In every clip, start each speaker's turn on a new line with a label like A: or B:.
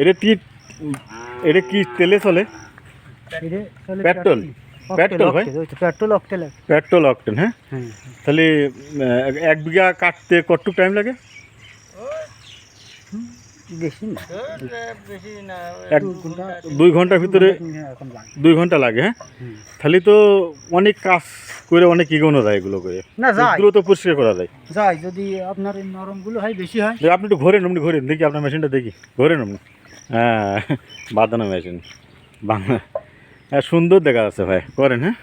A: এটা কি এটা কি তেলে চলে? পেট্রোল? পেট্রোল ভাই?
B: পেট্রোল অক্টেল
A: পেট্রোল অকটেন হ্যাঁ? তাহলে এক বিঘা কাটতে কতটুকু টাইম লাগে?
B: বেশি না।
A: এক দুই ঘণ্টার ভিতরে দুই ঘণ্টা লাগে হ্যাঁ? তাহলে তো অনেক কাজ করে অনেক এগোনো যায় এগুলো করে।
B: না যায়।
A: দ্রুত পরিষ্কার করা যায়।
B: যায় যদি আপনার নরমগুলো হয় বেশি হয়।
A: আপনি একটু ঘোরেন আপনি ঘোরেন দেখি আপনার মেশিনটা দেখি। ঘোরেন আপনি। হ্যাঁ বাঁধানো মেশিন। বাংলা। হ্যাঁ সুন্দর দেখা যাচ্ছে ভাই। করেন হ্যাঁ?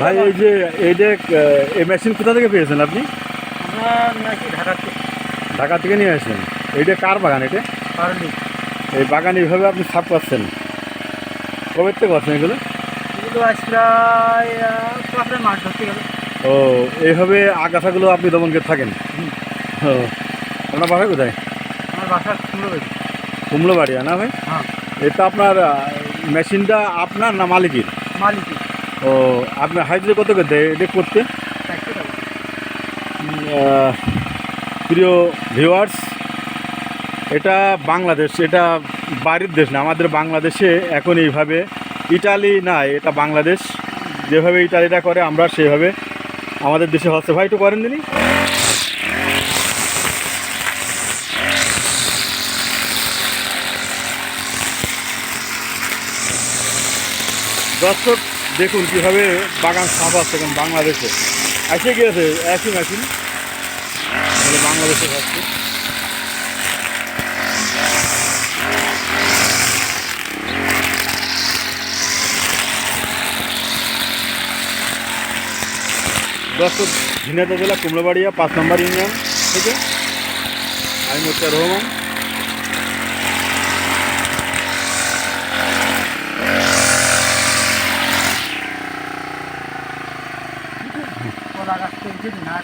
A: ভাই এই যে এইটা এই মেশিন কোথা থেকে পেয়েছেন আপনি? ঢাকা থেকে নিয়ে আসেন। এইটা কার বাগান এটা? এই বাগান এইভাবে আপনি সাফ করছেন কবে থেকে করছেন এগুলো? ও এইভাবে আগাছাগুলো আপনি দমন করে
B: থাকেন।
A: ও আপনার বাসা কোথায়?
B: আমার বাসা কুমড়ো
A: বাড়িয়া না ভাই?
B: হ্যাঁ।
A: এটা আপনার মেশিনটা আপনার না মালিকের?
B: মালিকি
A: ও আপনার হাইজে কত করে দেয় এটা করতে প্রিয় ভিউয়ার্স এটা বাংলাদেশ এটা বাড়ির দেশ না আমাদের বাংলাদেশে এখন এইভাবে ইটালি না এটা বাংলাদেশ যেভাবে ইটালিটা করে আমরা সেভাবে আমাদের দেশে হচ্ছে ভাই করেন দিনই দর্শক দেখুন কীভাবে বাগান সাফ আছে এখন বাংলাদেশে এসে গিয়েছে একই মেশিন বাংলাদেশে হচ্ছে দর্শক ঝিনাইদহ জেলা কুমড়োবাড়িয়া পাঁচ নম্বর ইউনিয়ন থেকে আমি মোস্তার রহমান।
B: কলা গাছ না